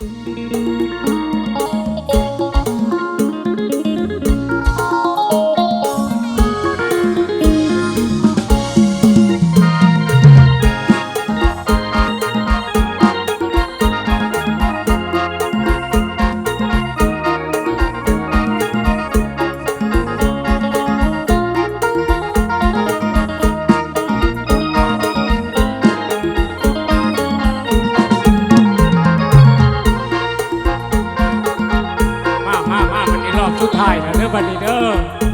Música ไท้ายนะเด้อบัดนี้เด้อ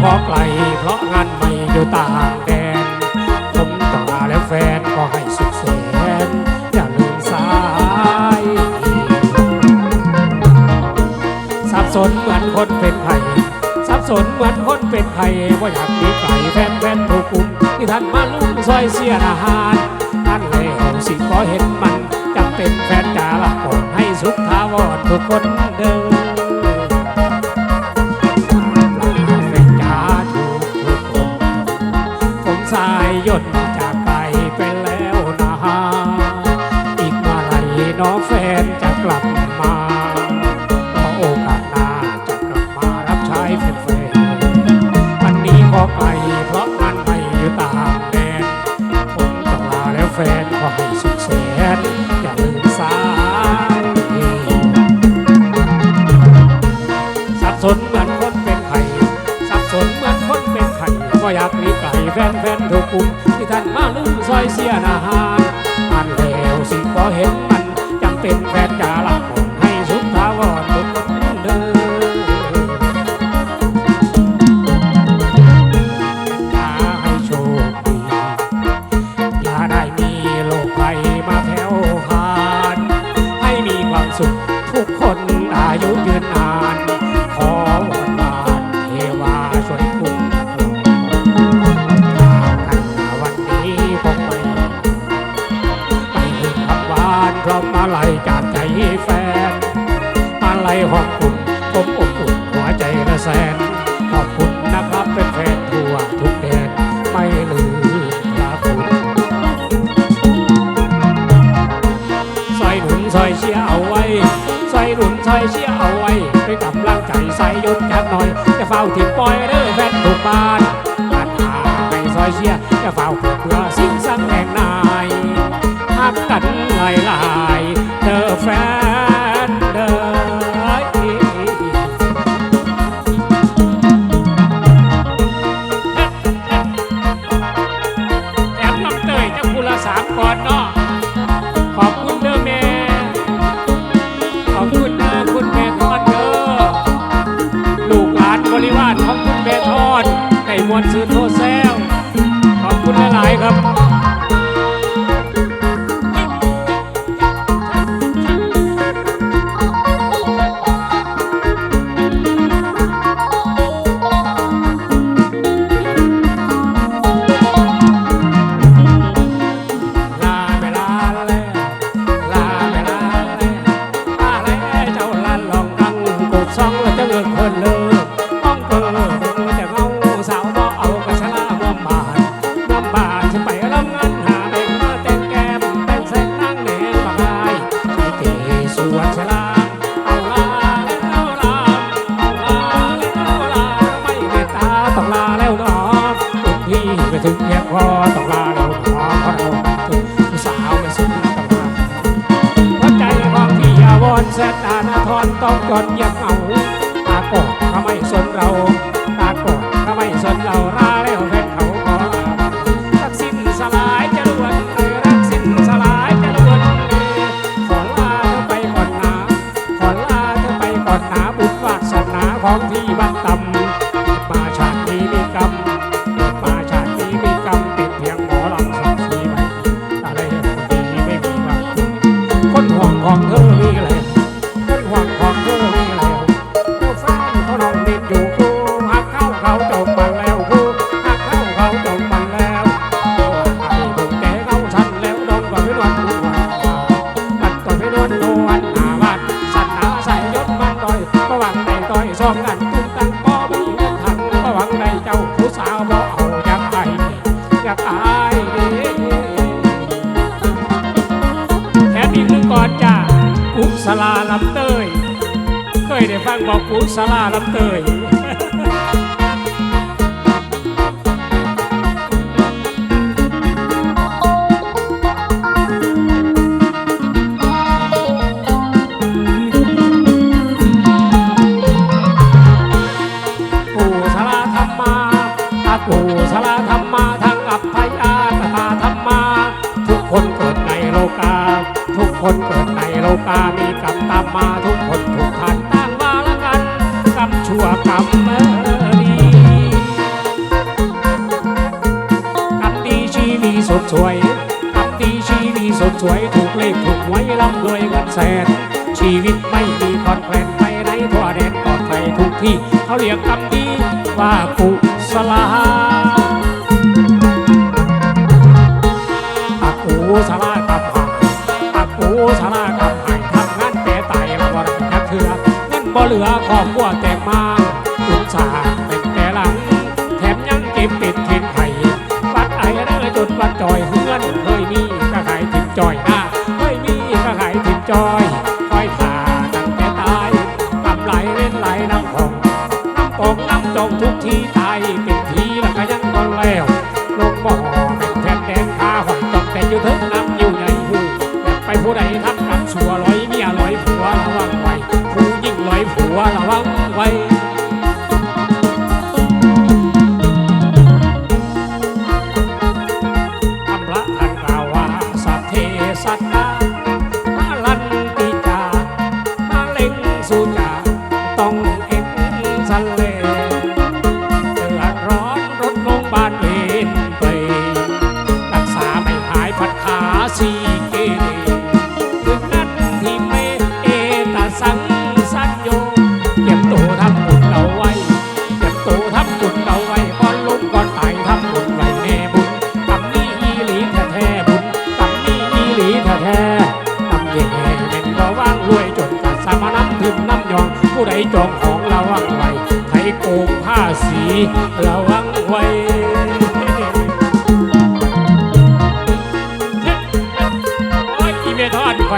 ขอไกลเพราะงานไม่อยู่ต่างแดนผมต่อแล้วแฟนก็ให้สุขเสนอย่าลืมสายสับสนเหมือนคนเป็นไผ่สับสนเหมือนคนเป็นไผ่ว่าอยากมีไก่แฟนแฟนถูกกุ่มที่ท่านมาลุ้มซอยเสียอาหารท่านแล้วสิขอเห็นมันจำเป็นแฟนจ๋าละก่อนให้สุขทาวรทุกคนเดิน อยเชียร์เอาไว้ด้วยกำลังใจใส่ยุดจักหน่อยจะเฝ้าถิ่นปอยเด้อแฟนทุกบ้านบ้านอาในซอยเชียร์จะเฝ้าเพื่อสิ้นสังแห่งนายทักกันหลายหลายเด้อแฟนเด้อก่อนเนอะ to it. เอาอากอดทำไมสมเรา salário ยเงินแสน ชีวิตไม่มีคอนแคลนไปไหนทั่วแดนปลอดภัทุกที่ เขาเรียกคำนี้ว่ากุศลาอักูศลากับหายอักูศลากับหายทำงานแต่ไต่ยละวันนักเถื่อเงินบ่เหลือขอบครัว น้ำพองน้ำตกน้ำจงทุกที่ไทย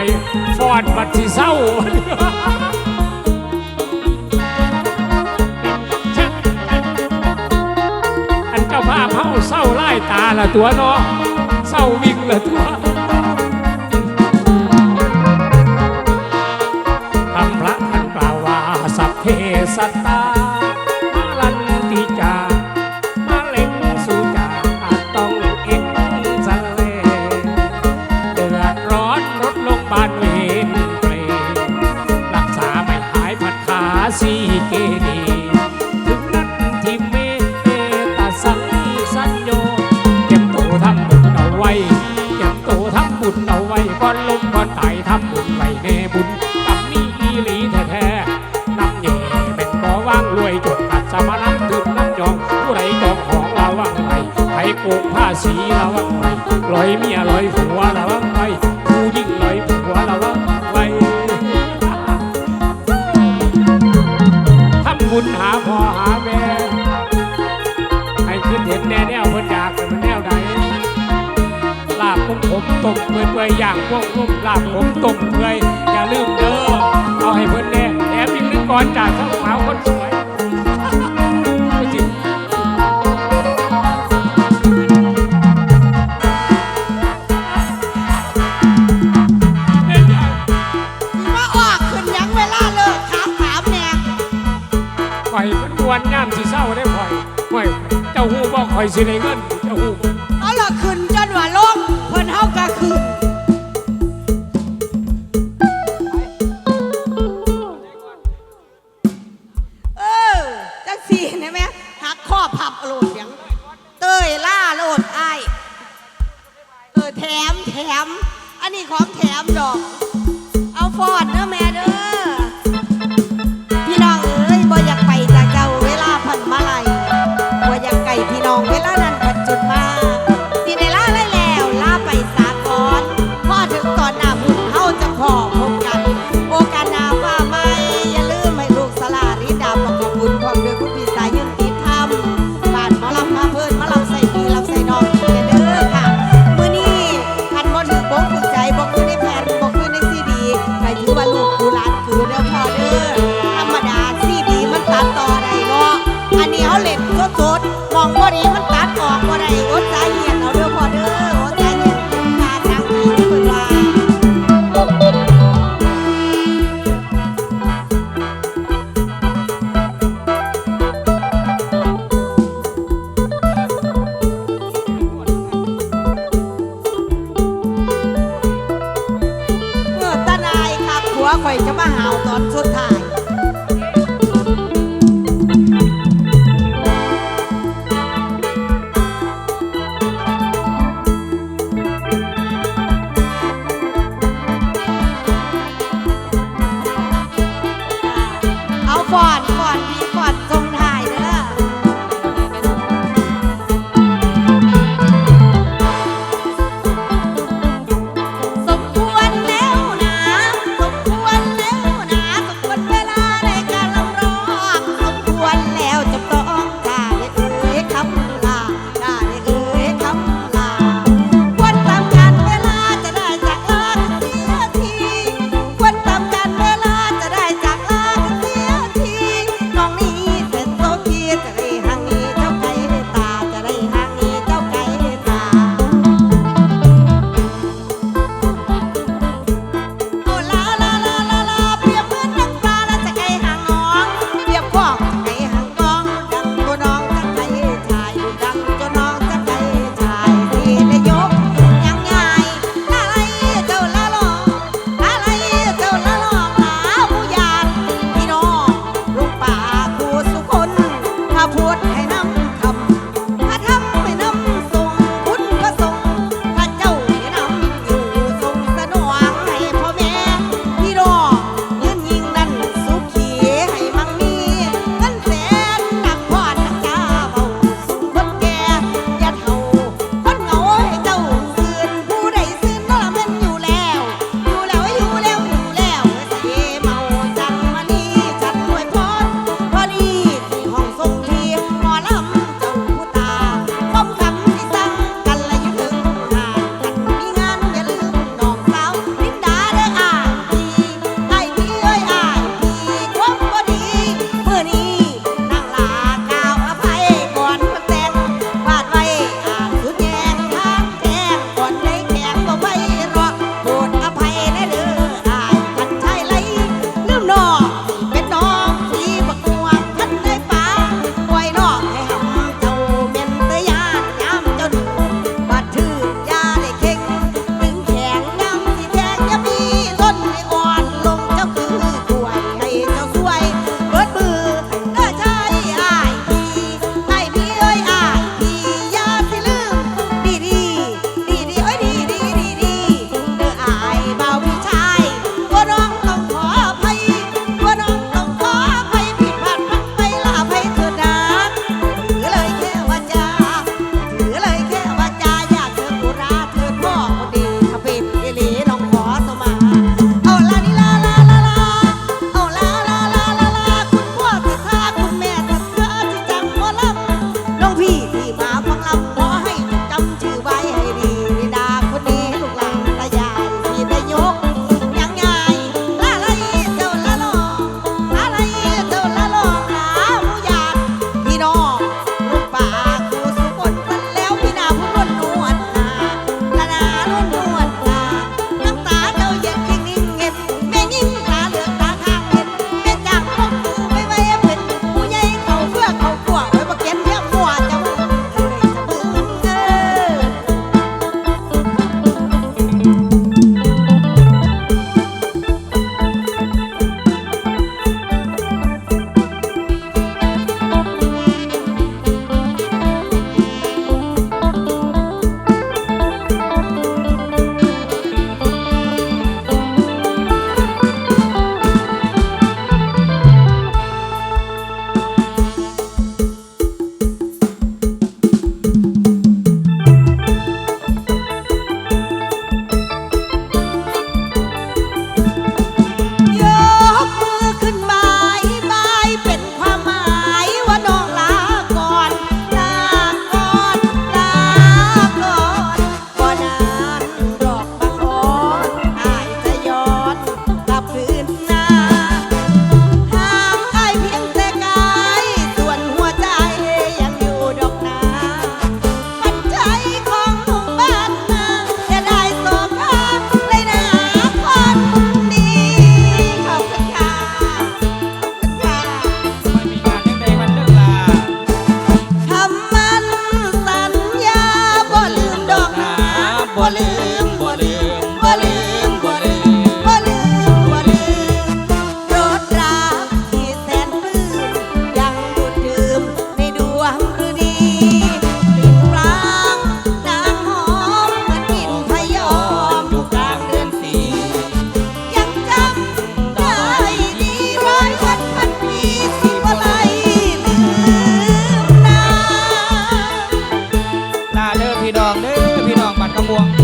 อยฟอดบัดที่เศร้าอันเจ้าภาพเฮาเศร้าไล่ตาละตัวเนาะเศร้าวิ่งละตัว สีระวังไปลอยเมียลอยหัวระวังไปผู้หญิงลอยหัวระวังไปทำบุญหาพ่อหาแม่ให้ขึ้เห็นแน่แนวเพิ่นอยากมันแน่วใดลาบผมผมตกเปื่อยเปื่อยอย่างพวกผมลาบผมตกเปื่อยอย่าลืมเด้อเอาให้เพิ่นแน่แอบยิ่งนึกก่อนจากเท้าขาวคนสวย อยสิได้เงินเจ้าหู forte.